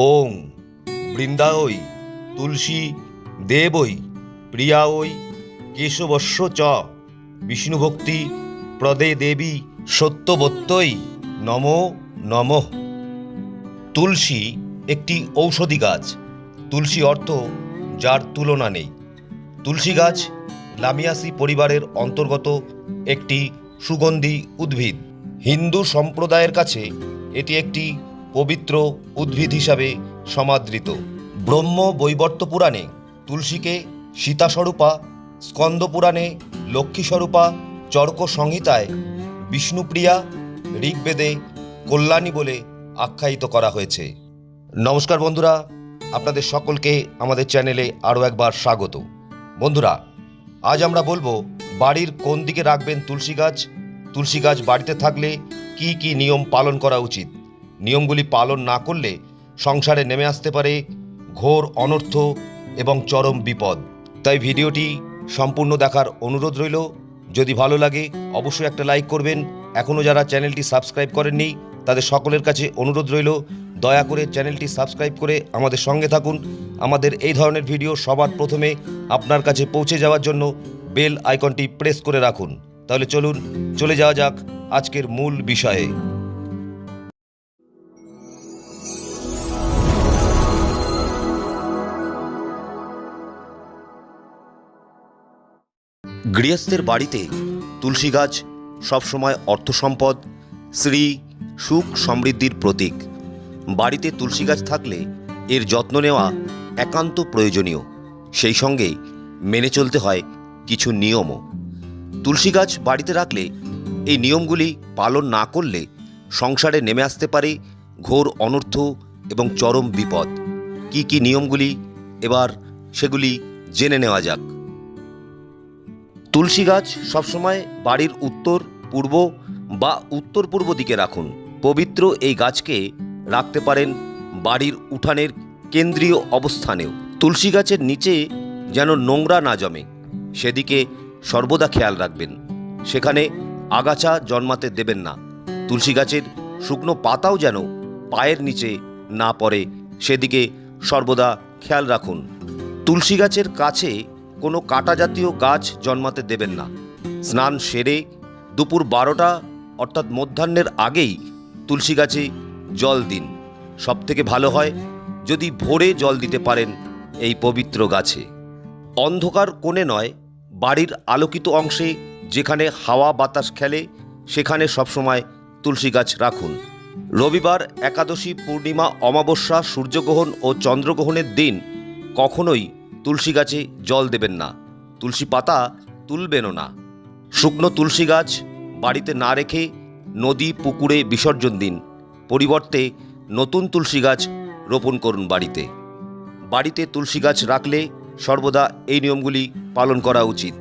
ওং বৃন্দাওই তুলসী দেবই প্রিয়াওই কেশবস্য চ, বিষ্ণুভক্তি, প্রদে দেবী, সত্যবত্যই, নম, নমঃ। তুলসী একটি ঔষধি গাছ। তুলসী অর্থ যার তুলনা নেই। তুলসী গাছ লামিয়াসি পরিবারের অন্তর্গত একটি সুগন্ধি উদ্ভিদ। হিন্দু সম্প্রদায়ের কাছে এটি একটি পবিত্র উদ্ভিদ হিসাবে সমাদৃত। ব্রহ্ম বৈবর্ত পুরাণে তুলসীকে সীতাস্বরূপা, স্কন্দ পুরাণে লক্ষ্মীস্বরূপা, চর্ক সংহিতায় বিষ্ণুপ্রিয়া, ঋগ্বেদে কল্যাণী বলে আখ্যায়িত করা হয়েছে। নমস্কার বন্ধুরা, আপনাদের সকলকে আমাদের চ্যানেলে আরও একবার স্বাগত। বন্ধুরা, আজ আমরা বলব বাড়ির কোন দিকে রাখবেন তুলসী গাছ তুলসী গাছ বাড়িতে থাকলে কি কি নিয়ম পালন করা উচিত? নিয়মগুলি পালন না করলে সংসারে নেমে আসতে পারে ঘোর অনর্থ এবং চরম বিপদ। তাই ভিডিওটি সম্পূর্ণ দেখার অনুরোধ রইল। যদি ভালো লাগে, অবশ্যই একটা লাইক করবেন। এখনও যারা চ্যানেলটি সাবস্ক্রাইব করেননি, তাদের সকলের কাছে অনুরোধ রইল, দয়া করে চ্যানেলটি সাবস্ক্রাইব করে আমাদের সঙ্গে থাকুন। আমাদের এই ধরনের ভিডিও সবার প্রথমে আপনার কাছে পৌঁছে যাওয়ার জন্য বেল আইকনটি প্রেস করে রাখুন। তাহলে চলুন, চলে যাওয়া যাক আজকের মূল বিষয়ে। গৃহস্থের বাড়িতে তুলসী গাছ, সবসময় অর্থ সম্পদ শ্রী সুখ সমৃদ্ধির প্রতীক। বাড়িতে তুলসী গাছ থাকলে এর যত্ন নেওয়া একান্ত প্রয়োজনীয়। সেই সঙ্গে মেনে চলতে হয় কিছু নিয়মও। তুলসী গাছ বাড়িতে রাখলে এই নিয়মগুলি পালন না করলে সংসারে নেমে আসতে পারে ঘোর অনর্থ এবং চরম বিপদ। কি কি নিয়মগুলি? এবার সেগুলি জেনে নেওয়া যাক। তুলসী গাছ সবসময় বাড়ির উত্তর, পূর্ব বা উত্তর পূর্ব দিকে রাখুন। পবিত্র এই গাছকে রাখতে পারেন বাড়ির উঠানের কেন্দ্রীয় অবস্থানেও। তুলসী গাছের নিচে যেন নোংরা না জমে, সেদিকে সর্বদা খেয়াল রাখবেন। সেখানে আগাছা জন্মাতে দেবেন না। তুলসী গাছের শুকনো পাতাও যেন পায়ের নিচে না পড়ে, সেদিকে সর্বদা খেয়াল রাখুন। তুলসী গাছের কাছে কোনো কাটা জাতীয় গাছ জন্মাতে দেবেন না। স্নান সেরে দুপুর বারোটা, অর্থাৎ মধ্যাহ্নের আগেই তুলসী গাছে জল দিন। সবথেকে ভালো হয়, যদি ভোরে জল দিতে পারেন এই পবিত্র গাছে। অন্ধকার কোণে নয়, বাড়ির আলোকিত অংশে যেখানে হাওয়া বাতাস খেলে, সেখানে সবসময় তুলসী গাছ রাখুন। রবিবার একাদশী পূর্ণিমা অমাবস্যা, সূর্যগ্রহণ ও চন্দ্রগ্রহণের দিন কখনোই তুলসী গাছে জল দেবেন না, তুলসী পাতা তুলবেনও না। শুকনো তুলসী গাছ বাড়িতে না রেখে নদী, পুকুরে বিসর্জন দিন। পরিবর্তে নতুন তুলসী গাছ রোপণ করুন বাড়িতে। বাড়িতে তুলসী গাছ রাখলে সর্বদা এই নিয়মগুলি পালন করা উচিত।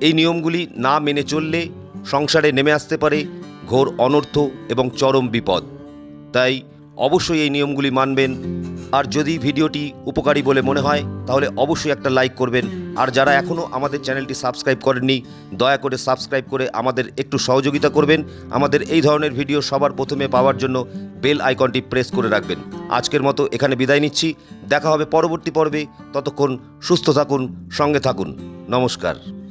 এই নিয়মগুলি না মেনে চললে সংসারে নেমে আসতে পারে ঘোর অনর্থ এবং চরম বিপদ। তাই অবশ্যই এই নিয়মগুলি মানবেন। আর যদি ভিডিওটি উপকারী বলে মনে হয়, তাহলে অবশ্যই একটা লাইক করবেন। আর যারা এখনও আমাদের চ্যানেলটি সাবস্ক্রাইব করেননি, দয়া করে সাবস্ক্রাইব করে আমাদের একটু সহযোগিতা করবেন। আমাদের এই ধরনের ভিডিও সবার প্রথমে পাওয়ার জন্য বেল আইকনটি প্রেস করে রাখবেন। আজকের মতো এখানে বিদায় নিচ্ছি। দেখা হবে পরবর্তী পর্বে। ততক্ষণ সুস্থ থাকুন, সঙ্গে থাকুন। নমস্কার।